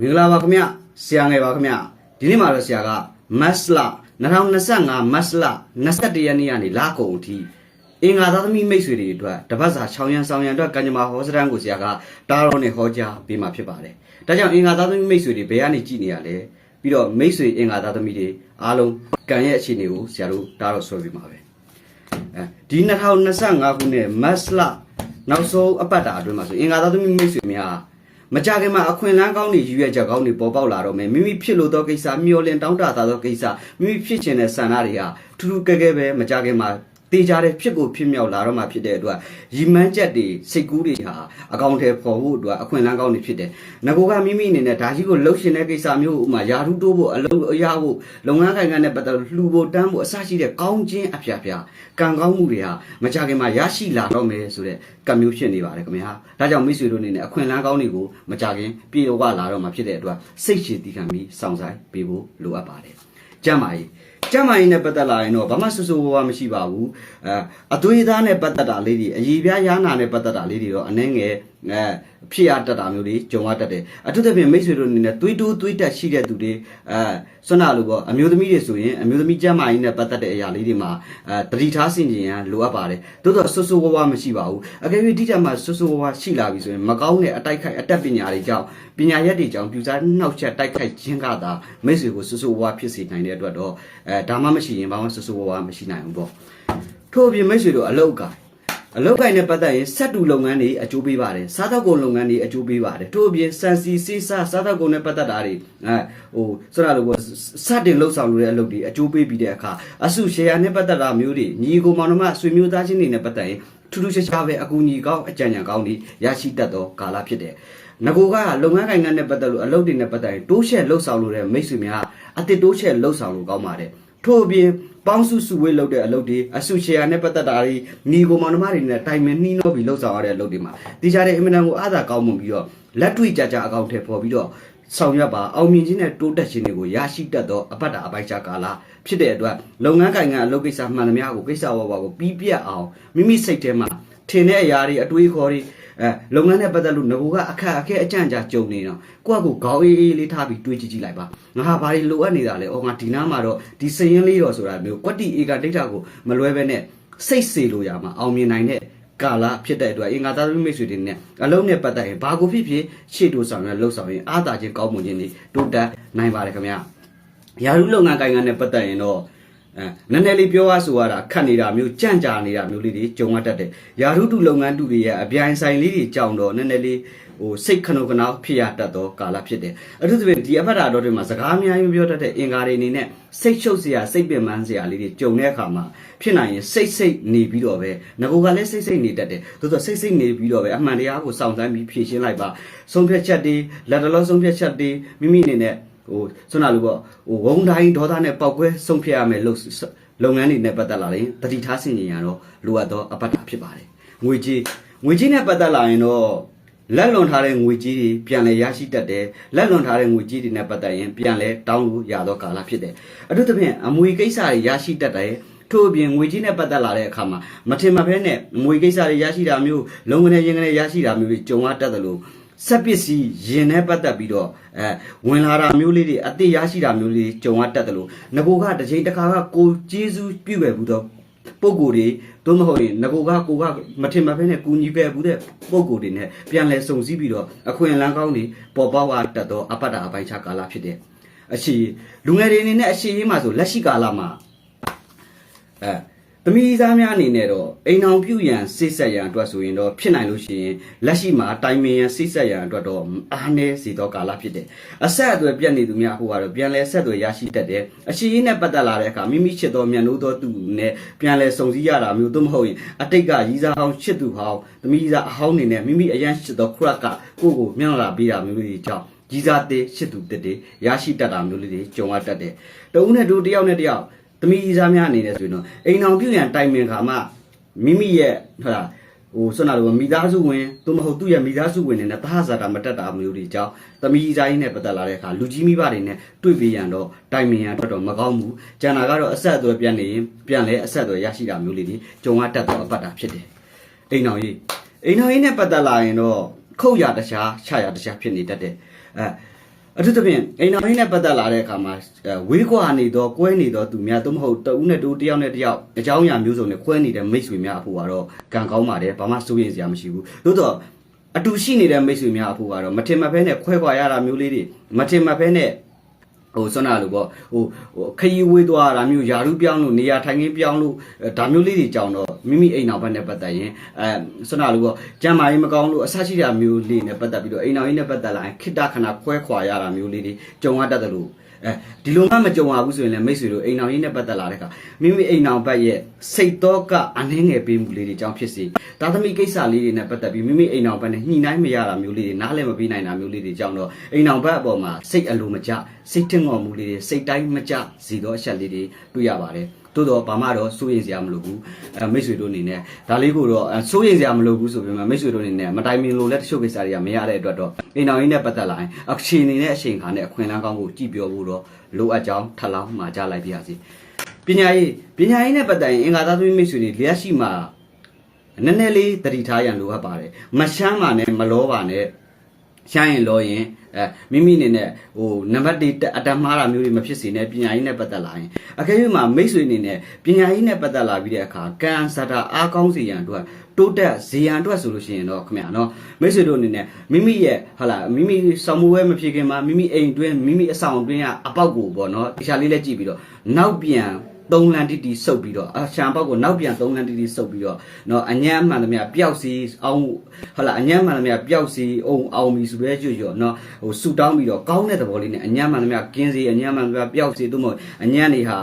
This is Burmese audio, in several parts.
မင်္ဂလာပါခင်ဗျဆရာငယ်ပါခင်ဗျဒီနေ့မှာတော့ဆရာကမတ်လ2025မတ်လ21ရက်နေ့ကနေလကုန်အထိအင်္ဂါသားသမီးမိတ်ဆွေတွေအတွက်တပတ်စာချောင်းရံဆောင်ရံအတွက်ကံကြမ္မာဟောစရန်ကိုဆရာကတားတော်နဲ့ဟောကြားပေးမှာဖြစ်ပါတယ်ဒါကြောင့်အင်္ဂါသားသမီးမိတ်ဆွေတွေဘယ်ကနေကြည့်နေရလဲပြီးတော့မိတ်ဆွေအင်္ဂါသားသမီးတွေအားလုံးကံရဲ့အခြေအနေကိုဆရာတို့တားတော်ဆွဲပေးမှာပဲအဲဒီ2025ခုနှစ်မတ်လနောက်ဆုံးအပတ်တာအတွင်းမှာဆိုအင်္ဂါသားသမီးမိတ်ဆွေများ မကြခင်မှာအခွင့်အလမ်းကောင်းတွေယူရချက်ကောင်းတွေပေါ်ပေါက်လာတော့မယ်မိမိဖြစ်လို့သောကိစ္စမျောလင့်တောင်းတတာသောကိစ္စမိမိဖြစ်ချင်တဲ့ဆန္ဒတွေဟာထူးထူးကဲကဲပဲမကြခင်မှာ တေးကြတဲ့ဖြစ်ကိုဖြစ်မြောက်လာတော့မှဖြစ်တဲ့အတွက်ရီမန်းချက်တွေစိတ်ကူးတွေဟာအကောင့်ထဲပေါ်ဖို့အတွက်အခွင့်အလမ်းကောင်းတွေဖြစ်တယ်။ငကိုကမိမိအနေနဲ့ဒါကြီးကိုလှုပ်ရှင်တဲ့ကိစ္စမျိုးဥမာယာရုတိုးဖို့အလုံးအရာဖို့လုပ်ငန်းခိုင်ခံတဲ့ပတ်သက်လို့လှူဖို့တန်းဖို့အစရှိတဲ့ကောင်းခြင်းအဖျားဖျားကံကောင်းမှုတွေဟာမကြခင်မှာရရှိလာတော့မယ်ဆိုတဲ့ကံမျိုးဖြစ်နေပါတယ်ခင်ဗျာ။ဒါကြောင့်မိတ်ဆွေတို့အနေနဲ့အခွင့်အလမ်းကောင်းတွေကိုမကြခင်ပြေဝလာတော့မှဖြစ်တဲ့အတွက်စိတ်ရှည်တည်ခံပြီးစောင့်ဆိုင်ပေးဖို့လိုအပ်ပါတယ်။ကြမ်းပါရေး ကျမ်းမာရေးနဲ့ပတ်သက်လာရင်တော့ဘာမှဆူဆူဝါးဝါမရှိပါဘူးအဲအသွေးသားနဲ့ပတ်သက်တာလေးတွေအည်ပြားရားနာနဲ့ပတ်သက်တာလေးတွေတော့အနှဲငယ်အဲဖြစ်ရတတ်တာမျိုးတွေကြုံရတတ်တယ်အထူးသဖြင့်မိတ်ဆွေတို့အနေနဲ့သွေးတိုးသွေးတက်ရှိတဲ့သူတွေအဲဆွမ်းနာလို့ပေါ့အမျိုးသမီးတွေဆိုရင်အမျိုးသမီးကျမ်းမာရေးနဲ့ပတ်သက်တဲ့အရာလေးတွေမှာအဲတတိထားဆင်ခြင်ရန်လိုအပ်ပါတယ်သို့တော့ဆူဆူဝါးဝါမရှိပါဘူးအကယ်၍ဒီတက်မှာဆူဆူဝါးဝါရှိလာပြီဆိုရင်မကောင်းတဲ့အတိုက်ခိုက်အတက်ပညာတွေကြောင့်ပညာရက်တွေကြောင့်ပြူစားနှောက်ချက်တိုက်ခိုက်ခြင်းကသာမိတ်ဆွေကိုဆူဆူဝါးဝါဖြစ်စေနိုင်တဲ့အတွက်တော့အဲဒါမှမရှိရင်ဘာမှဆူဆူဝါးဝါမရှိနိုင်ဘူးပေါ့ထို့အပြင်မိတ်ဆွေတို့အလောက်ကအလုပ်ကိုင်နဲ့ပတ်သက်ရင်စက်တူလုပ်ငန်းတွေအကျိုးပေးပါတယ်စားသောက်ကုန်လုပ်ငန်းတွေအကျိုးပေးပါတယ်တို့အပြင်စံစီစေးစားစားသောက်ကုန်နဲ့ပတ်သက်တာတွေအဲဟိုဆိုရလို့စတင်လှုပ်ဆောင်လို့တဲ့အလုပ်တွေအကျိုးပေးပြီးတဲ့အခါအစုရှယ်ယာနဲ့ပတ်သက်တာမျိုးတွေညီကိုမောင်နှမဆွေမျိုးသားချင်းတွေနဲ့ပတ်သက်ရင်ထူးထူးခြားခြားပဲအကူအညီကောင်းအကြံဉာဏ်ကောင်းတွေရရှိတတ်သောကာလဖြစ်တယ်ငကိုကလုပ်ငန်းကိုင်ငန်းနဲ့ပတ်သက်လို့အလုပ်တွေနဲ့ပတ်သက်ရင်တိုးရှက်လှုပ်ဆောင်လို့တဲ့မိတ်ဆွေများအတစ်တိုးရှက်လှုပ်ဆောင်လို့ကောင်းပါတယ် ထို့အပြင်ပေါင်းစုစုဝေးလုပ်တဲ့အလုပ်တွေအစုရှယ်ယာနဲ့ပတ်သက်တာတွေညီကိုမောင်နှမတွေနဲ့တိုင်ပင်နှီးနှောပြီးလှုပ်ဆောင်ရတဲ့အလုပ်တွေမှာဒီကြတဲ့အင်မတန်ကိုအားသာကောင်းမွန်ပြီးတော့လက်တွေ့ကြကြအကောင့်ထဲပေါ်ပြီးတော့ဆောင်ရွက်ပါအောင်မြင်ခြင်းနဲ့တိုးတက်ခြင်းတွေကိုရရှိတတ်သောအပတ်တာအပိုက်ချကာလဖြစ်တဲ့အတွက်လုပ်ငန်းကိုင်ကအလုပ်ကိစ္စမှန်သမျှကိုကိစ္စဝါဝါကိုပြီးပြတ်အောင်မိမိစိတ်ထဲမှာထင်တဲ့အရာတွေအတွေးခေါ်တွေ အဲလုပ်ငန်းနဲ့ပတ်သက်လို့ငကိုကအခက်အခဲအကြံကြာကြုံနေတော့ကိုယ့်အကူခေါင်းအေးအေးလေးထားပြီးတွေးကြည့်ကြည့်လိုက်ပါငါဟာဘာတွေလိုအပ်နေတာလဲအော်ငါဒီနားမှာတော့ဒီစရင်လေးတော့ဆိုတာမျိုးကွက်တီအေကဒိတ်တာကိုမလွဲပဲနဲ့စိတ်စေလို့ရမှာအောင်မြင်နိုင်တဲ့ကာလဖြစ်တဲ့အတွက်အင်္ဂါသားမိတ်ဆွေတွေနဲ့အလုံးနဲ့ပတ်သက်ရင်ဘာကိုဖြစ်ဖြစ်ရှေ့တိုးဆောင်ရလှုပ်ဆောင်ရင်အားသာခြင်းကောင်းမွန်ခြင်းတွေတိုးတက်နိုင်ပါတယ်ခင်ဗျာယာရုလုပ်ငန်းကိုင်ငန်းနဲ့ပတ်သက်ရင်တော့ အဲနည်းနည်းလေးပြောရဆိုရတာခတ်နေတာမျိုးကြန့်ကြာနေတာမျိုးလေးတွေကြုံရတတ်တယ်။ယာရုတုလုပ်ငန်းတုတွေရဲ့အပြိုင်ဆိုင်လေးတွေကြောင်တော့နည်းနည်းလေးဟိုစိတ်ခဏခဏဖြစ်ရတတ်သောကာလဖြစ်တယ်။အထူးသဖြင့်ဒီအဖက်တာတော်တွေမှာစကားအများကြီးပြောတတ်တဲ့အင်္ဂါတွေအနေနဲ့စိတ်ချုပ်စရာစိတ်ပင်ပန်းစရာလေးတွေကြုံတဲ့အခါမှာဖြစ်နိုင်ရင်စိတ်စိတ်နေပြီးတော့ပဲငကိုကလည်းစိတ်စိတ်နေတတ်တယ်။သို့သောစိတ်စိတ်နေပြီးတော့ပဲအမှန်တရားကိုစောင့်စမ်းပြီးဖြေရှင်းလိုက်ပါ။ဆုံးဖြတ်ချက်တွေလက်တလုံးဆုံးဖြတ်ချက်တွေမိမိအနေနဲ့ ဟိုဆွမ်းနာလို့ပေါ့ဟိုဝုံတိုင်းဒေါသနဲ့ပောက်ကွဲဆုံးဖြတ်ရမယ်လို့လုပ်ငန်းတွေနဲ့ပတ်သက်လာရင်တတိထားဆင်ခြင်ရတော့လိုအပ်သောအပတ်တာဖြစ်ပါတယ်ငွေကြေးငွေကြေးနဲ့ပတ်သက်လာရင်တော့လက်လွန်ထားတဲ့ငွေကြေးတွေပြန်လည်ရရှိတတ်တယ်လက်လွန်ထားတဲ့ငွေကြေးတွေနဲ့ပတ်သက်ရင်ပြန်လည်တောင်းလို့ရသောကာလဖြစ်တယ်အထူးသဖြင့်အမွေကိစ္စတွေရရှိတတ်တယ်ထို့အပြင်ငွေကြေးနဲ့ပတ်သက်လာတဲ့အခါမှာမထင်မှတ်ဘဲနဲ့ငွေကိစ္စတွေရရှိတာမျိုးလုံငွေနဲ့ရင်ငွေရရှိတာမျိုးတွေကြုံရတတ်တယ်လို့ စက်ပစ္စည်းရင်နဲ့ပတ်သက်ပြီးတော့အဲဝင်လာတာမျိုးလေးတွေအတိရရှိတာမျိုးလေးကြုံရတတ်တယ်လို့ငကိုကတစ်ချိန်တစ်ခါကကိုကျေးဇူးပြုပဲဘူးတော့ပုံကိုယ်တွေသို့မဟုတ်ရင်ငကိုကကိုကမထင်မှတ်ဘဲနဲ့ကူညီပဲဘူးတဲ့ပုံကိုယ်တွေနဲ့ပြန်လဲစုံစည်းပြီးတော့အခွင့်အလမ်းကောင်းတွေပေါ်ပေါက်တတ်သောအပတ္တအပိုင်ချကာလဖြစ်တယ်အရှိလူငယ်တွေအနေနဲ့အရှိရေးမှာဆိုလက်ရှိကာလမှာအဲ သမီးသားများအနေနဲ့တော့အိမ်အောင်ပြုရန်စိတ်ဆက်ရန်အတွက်ဆိုရင်တော့ဖြစ်နိုင်လို့ရှိရင်လက်ရှိမှာတိုင်ပင်ရန်စိတ်ဆက်ရန်အတွက်တော့အားနည်းစေသောကာလဖြစ်တယ်။အဆက်အသွယ်ပြတ်နေသူများဟိုကတော့ပြန်လဲဆက်သွယ်ရရှိတတ်တယ်။အရှိရေးနဲ့ပတ်သက်လာတဲ့အခါမိမိချစ်တော်မြန်လို့သောသူနဲ့ပြန်လဲစုံစည်းရတာမျိုးသို့မဟုတ်ရင်အတိတ်ကရီးစားဟောင်းချစ်သူဟောင်းသမီးသားအဟောင်းနေနဲ့မိမိအရန်ချစ်တော်ခရက်ကကိုယ့်ကိုမျက်လာပေးတာမျိုးတွေကြောင့်ကြီးစားတဲ့ရှစ်သူတက်တဲ့ရရှိတတ်တာမျိုးလေးတွေကြုံရတတ်တယ်။တဦးနဲ့တူတယောက်နဲ့တယောက် သမီးကြီးစားများအနေနဲ့ဆိုရင်တော့အိမ်အောင်ပြုရန်တိုင်ပင်ခါမှမိမိရဲ့ဟလာဟိုဆွမ်းနာလို့မိသားစုဝင်သို့မဟုတ်သူ့ရဲ့မိသားစုဝင်တွေနဲ့တဟဇာတာမတက်တာမျိုးတွေကြောင့်သမီးကြီးနဲ့ပတ်သက်လာတဲ့အခါလူကြီးမိဘတွေနဲ့တွေ့ပေးရန်တော့တိုင်ပင်ရန်အတွက်တော့မကောင်းဘူးကျန်တာကတော့အဆက်အသွယ်ပြန်နေရင်ပြန်လဲအဆက်အသွယ်ရရှိတာမျိုးလေးတွေကြုံရတတ်တော့အပတ်တာဖြစ်တယ်အိမ်အောင်ကြီးအိမ်အောင်ကြီးနဲ့ပတ်သက်လာရင်တော့ခုတ်ရတခြားခြာရတခြားဖြစ်နေတတ်တယ်အဲ အထူးသဖြင့်အိမ်တော်ကြီးနဲ့ပတ်သက်လာတဲ့အခါမှာအဲဝေးကွာနေတော့ကွဲနေတော့သူများသို့မဟုတ်တဦးနဲ့တူတစ်ယောက်နဲ့တစ်ယောက်အကြောင်းအရာမျိုးစုံနဲ့ကွဲနေတဲ့မိတ်ဆွေများအဖို့ကတော့ကံကောင်းပါတယ်ဘာမှစိုးရိမ်စရာမရှိဘူးသို့တော့အတူရှိနေတဲ့မိတ်ဆွေများအဖို့ကတော့မထင်မှတ်ဖဲနဲ့ခွဲခွာရတာမျိုးလေးတွေမထင်မှတ်ဖဲနဲ့ ဟိုဆွမ်းနာလို့ပေါ့ဟိုဟိုခရီးဝေးသွားတာမျိုးယာရုပြောင်းလို့နေရာထိုင်ခင်းပြောင်းလို့အဲဒါမျိုးလေးတွေကြောင်းတော့မိမိအိမ်နောက်ဘက်နဲ့ပတ်သက်ရင်အဲဆွမ်းနာလို့ပေါ့ကျမ်းမာရေးမကောင်းလို့အဆရှိတာမျိုးလေးနဲ့ပတ်သက်ပြီးတော့အိမ်နောက်ရေးနဲ့ပတ်သက်လာရင်ခိတ္တခဏခွဲခွာရတာမျိုးလေးတွေကြုံရတတ်တယ်လို့ အဲဒီလိုမှမကြုံရဘူးဆိုရင်လည်းမိတ်ဆွေတို့အိမ်နောက်ရေးနဲ့ပတ်သက်လာတဲ့အခါမိမိအိမ်နောက်ဘက်ရဲ့စိတ်တော့ကအနှင်းငယ်ပေးမှုလေးတွေကြောင့်ဖြစ်စေသာသမီကိစ္စလေးတွေနဲ့ပတ်သက်ပြီးမိမိအိမ်နောက်ဘက်နဲ့ညှိနှိုင်းမရတာမျိုးလေးတွေနားလည်မပေးနိုင်တာမျိုးလေးတွေကြောင့်တော့အိမ်နောက်ဘက်အပေါ်မှာစိတ်အလိုမကျစိတ်ထင်ငေါ်မှုလေးတွေစိတ်တိုင်းမကျစီတော့အချက်လေးတွေတွေ့ရပါတယ် သို့တော့ဘာမှတော့စိုးရိမ်စရာမလိုဘူးအဲမိတ်ဆွေတို့အနေနဲ့ဒါလေးကိုတော့အဲစိုးရိမ်စရာမလိုဘူးဆိုပေမဲ့မိတ်ဆွေတို့အနေနဲ့မတိုင်မီလို့လည်းတချို့ကိစ္စတွေကမရတဲ့အတွက်တော့အိမ်တော်ကြီးနဲ့ပတ်သက်လာရင်အချိန်နေတဲ့အချိန်ခါနဲ့အခွင့်အလမ်းကောင်းကိုကြည့်ပြောဖို့တော့လိုအပ်ကြောင်းထပ်လောင်းမှာကြားလိုက်ပါရစေပညာရေးပညာရေးနဲ့ပတ်သက်ရင်အင်္ဂါသားသမီးမိတ်ဆွေတွေလျှက်ရှိမှာနည်းနည်းလေးတတိထားရန်လိုအပ်ပါတယ်မရှမ်းပါနဲ့မလောပါနဲ့ ရှမ်းရင်လောရင်အဲမိမိအနေနဲ့ဟိုနံပါတ်1အတမှားတာမျိုးတွေမဖြစ်စေနဲ့ပညာရေးနဲ့ပတ်သက်လာရင်အကယ်၍မှာမိတ်ဆွေအနေနဲ့ပညာရေးနဲ့ပတ်သက်လာပြီးတဲ့အခါကံစတာအားကောင်းစေရန်အတွက်တိုးတက်ဇေယံအတွက်ဆိုလို့ရှိရင်တော့ခင်ဗျာနော်မိတ်ဆွေတို့အနေနဲ့မိမိရဲ့ဟာလာမိမိဆောင်မွေးမဖြစ်ခင်မှာမိမိအိမ်တွင်းမိမိအဆောင်တွင်းကအပေါက်ကိုပေါ့နော်တခြားလေးလည်းကြည့်ပြီးတော့နောက်ပြန် 3လန်တိတိဆုပ်ပြီးတော့အရှာဘောက်ကိုနောက်ပြန်3လန်တိတိဆုပ်ပြီးတော့နော်အညံ့မှန်သမျှပျောက်စီအောင်ဟလာအညံ့မှန်သမျှပျောက်စီအောင်အောင်ပြီဆိုရဲကျွတ်ရောနော်ဟိုဆူတောင်းပြီးတော့ကောင်းတဲ့သဘောလေးနဲ့အညံ့မှန်သမျှကင်းစီအညံ့မှန်သမျှပျောက်စီသို့မဟုတ်အညံ့တွေဟာ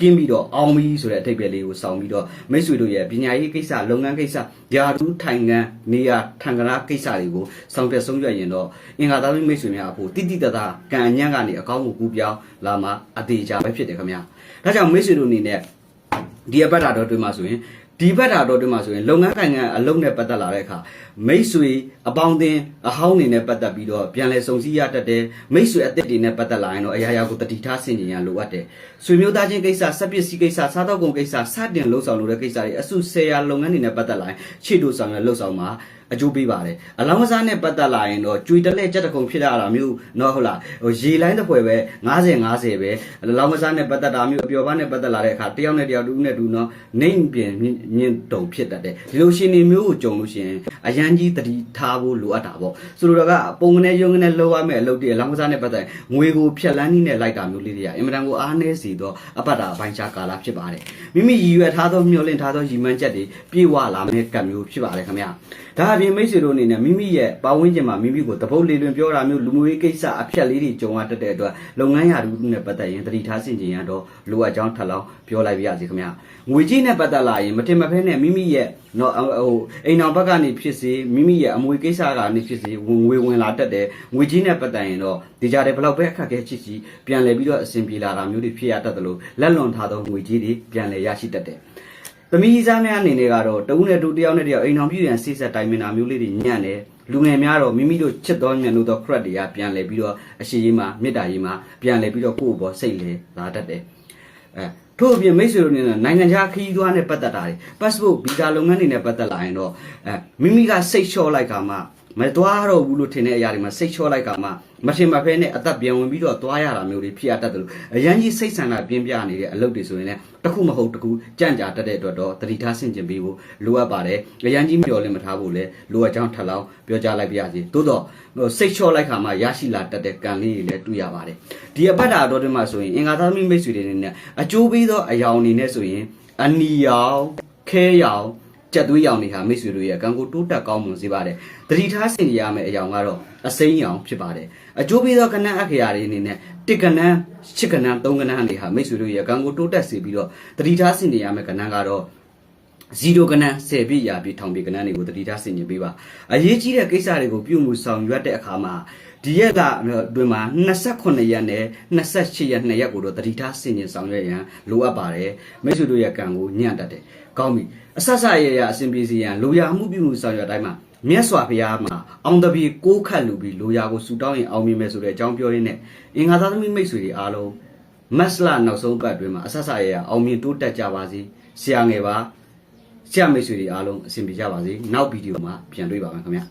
ကင်းပြီးတော့အောင်ပြီဆိုတဲ့အထိပ္ပယ်လေးကိုစောင့်ပြီးတော့မိတ်ဆွေတို့ရဲ့ပညာရေးကိစ္စလုပ်ငန်းကိစ္စယာတူးထိုင်ငန်းနေရာထံကရာကိစ္စတွေကိုစောင့်ပြဆုံးရွက်ရင်တော့အင်္ဂါသားမိတ်ဆွေများအဖို့တိတိတသားကံအညံ့ကနေအကောင်းကိုကူးပြောင်းလာမှာအသေးချာပဲဖြစ်တယ်ခင်ဗျာဒါကြောင့်မိတ်ဆွေတို့အနေနဲ့ဒီအပတ်တာတော့တွေ့မှာဆိုရင် ဒီဘက်တာတော့တွေ့မှာဆိုရင်လုပ်ငန်းကိုင်ငန်းအလုံးနဲ့ပတ်သက်လာတဲ့အခါမိတ်ဆွေအပေါင်းအသင်းအဟောင်းတွေနဲ့ပတ်သက်ပြီးတော့ပြန်လဲစုံစည်းရတတ်တယ်မိတ်ဆွေအသစ်တွေနဲ့ပတ်သက်လာရင်တော့အရာရာကိုတတိထားဆင်ခြင်ရလိုအပ်တယ်ဆွေမျိုးသားချင်းကိစ္စစက်ပစ္စည်းကိစ္စစားတော့ကုန်ကိစ္စစတင်လှုပ်ဆောင်လို့တဲ့ကိစ္စတွေအစုဆယ်ရာလုပ်ငန်းတွေနဲ့ပတ်သက်လာရင်ခြေတို့ဆောင်ရလှုပ်ဆောင်မှာ အကျိုးပေးပါတယ်အလောင်းကစားနဲ့ပတ်သက်လာရင်တော့ကြွေတလဲကြက်တကုံဖြစ်ရတာမျိုးနော်ဟုတ်လားဟိုရေလိုင်းတစ်ဖွဲပဲ90 50ပဲအလောင်းကစားနဲ့ပတ်သက်တာမျိုးအပျော်ပါနဲ့ပတ်သက်လာတဲ့အခါတယောက်နဲ့တယောက်တူနဲ့တူနော်နှိမ်ပြင်မြင့်တုံဖြစ်တတ်တယ်ဒီလိုရှင်နေမျိုးကိုကြုံလို့ရှိရင်အရန်ကြီးတတိထားဖို့လိုအပ်တာပေါ့ဆိုလိုတော့ကပုံကနေရုံကနေလောရမယ်အလုပ်တွေအလောင်းကစားနဲ့ပတ်သက်ငွေကိုဖြတ်လန်းနည်းနဲ့လိုက်တာမျိုးလေးတွေကအင်မတန်ကိုအားနည်းစီတော့အပတ်တာအပိုင်းခြားကာလဖြစ်ပါတယ်မိမိရည်ရွယ်ထားသောမျှော်လင့်ထားသောရည်မှန်းချက်တွေပြည့်ဝလာမယ့်ကံမျိုးဖြစ်ပါတယ်ခင်ဗျာဒါအပြင်မိတ်ဆွေတို့အနေနဲ့မိမိရဲ့ပတ်ဝန်းကျင်မှာမိမိကိုတပုတ်လေးတွင်ပြောတာမျိုးလူမှုရေးကိစ္စအဖြတ်လေးတွေကြုံရတတ်တဲ့အတွက်လုပ်ငန်းရာထူးနဲ့ပတ်သက်ရင်တတိထားဆင်ခြင်ရတော့လိုအပ်ကြောင်းထပ်လောင်းပြောလိုက်ပါရစေခင်ဗျာငွေကြီးနဲ့ပတ်သက်လာရင်မတင်မဖဲနဲ့မိမိရဲ့နော်ဟိုအိမ်အောင်ဘက်ကနေဖြစ်စေမိမိရဲ့အမွေကိစ္စကနေဖြစ်စေဝင်ငွေဝင်လာတတ်တယ်ငွေကြီးနဲ့ပတ်သက်ရင်တော့ဒီကြတဲ့ဘလောက်ပဲအခက်အခဲချစ်ချီပြန်လဲပြီးတော့အဆင်ပြေလာတာမျိုးတွေဖြစ်ရတတ်တယ်လို့လက်လွန်ထားသောငွေကြီးတွေပြန်လဲရရှိတတ်တယ် သမီးစားများအနေနဲ့ကတော့တဦးနဲ့တူတယောက်နဲ့တယောက်အိမ်အောင်ပြည့်ရန်စိစက်တိုင်မင်တာမျိုးလေးတွေညံ့တယ်လူငယ်များတော့မိမိတို့ချစ်တော်ညံ့လို့တော့ credit တွေကပြန်လဲပြီးတော့အရှိရေးမှာမေတ္တာရေးမှာပြန်လဲပြီးတော့ကိုယ့်ဘောစိတ်လဲလာတတ်တယ်အဲထို့အပြင်မိတ်ဆွေတို့အနေနဲ့နိုင်ငံခြားခရီးသွားနဲ့ပတ်သက်တာတွေ passport visa လုပ်ငန်းတွေနဲ့ပတ်သက်လာရင်တော့အဲမိမိကစိတ်လျှော့လိုက်ကမှ မသွားတော့ဘူးလို့ထင်တဲ့အရာတွေမှာစိတ်လျှော့လိုက်ကမှမထင်မဖဲနဲ့အသက်ပြန်ဝင်ပြီးတော့သွားရတာမျိုးတွေဖြစ်ရတတ်တယ်လို့အရန်ကြီးစိတ်ဆန္ဒပြင်းပြနေတဲ့အလုပ်တွေဆိုရင်လည်းတစ်ခုမဟုတ်တစ်ခုကြံ့ကြာတတ်တဲ့အတွက်တော့တတိထားဆင်ကျင်ပေးဖို့လိုအပ်ပါတယ်အရန်ကြီးမျှော်လင့်မထားဖို့လည်းလိုအပ်ကြောင်းထပ်လောင်းပြောကြားလိုက်ပါရစေသို့တော့စိတ်လျှော့လိုက်ခါမှရရှိလာတတ်တဲ့ကံလေးတွေလည်းတွေ့ရပါတယ်ဒီအပတ်တာတော့ဒီမှာဆိုရင်အင်္ဂါသားမိမိတ်ဆွေတွေနေနဲ့အကျိုးပေးသောအယောင်အနေနဲ့ဆိုရင်အနီရောင်ခဲရောင် ကြက်သွေးရောင်တွေဟာမိတ်ဆွေတို့ရဲ့ကံကိုတိုးတက်ကောင်းမွန်စေပါတယ်။တတိထားဆင်ရမယ့်အယောင်ကတော့အစိမ်းရောင်ဖြစ်ပါတယ်။အကျိုးပေးသောကဏ္ဍအခရာတွေအနေနဲ့တစ်ကဏ္ဍရှစ်ကဏ္ဍသုံးကဏ္ဍတွေဟာမိတ်ဆွေတို့ရဲ့ကံကိုတိုးတက်စေပြီးတော့တတိထားဆင်ရမယ့်ကဏ္ဍကတော့0ကဏ္ဍ10ပြည့်ရာပြည့်ထောင်ပြည့်ကဏ္ဍတွေကိုတတိထားဆင်ကျင်ပေးပါအရေးကြီးတဲ့ကိစ္စတွေကိုပြုမှုဆောင်ရွက်တဲ့အခါမှာ ဒီရက်ကအတွင်းမှာ28ရက်နဲ့28ရက်2ရက်ကိုတော့တတိထားဆင်ကျင်ဆောင်ရွက်ရန်လိုအပ်ပါတယ်မိတ်ဆွေတို့ရဲ့ကံကိုညံ့တတ်တယ်ကောင်းပြီအဆက်ဆက်ရရအစဉ်ပြေစီရန်လိုရာမှုပြုမှုဆောင်ရွက်တိုင်းမှာမြတ်စွာဘုရားမှာအောင်တပီကိုးခတ်လူပြီးလိုရာကိုဆူတောင်းရင်အောင်မြင်မယ်ဆိုတဲ့အကြောင်းပြောရင်းနဲ့အင်္ဂါသားသမီးမိတ်ဆွေတွေအားလုံးမက်စလာနောက်ဆုံးပတ်အတွင်းမှာအဆက်ဆက်ရရအောင်မြင်တိုးတက်ကြပါစေဆရာငယ်ပါဆရာမိတ်ဆွေတွေအားလုံးအဆင်ပြေကြပါစေနောက်ဗီဒီယိုမှာပြန်တွေ့ပါမယ်ခင်ဗျာ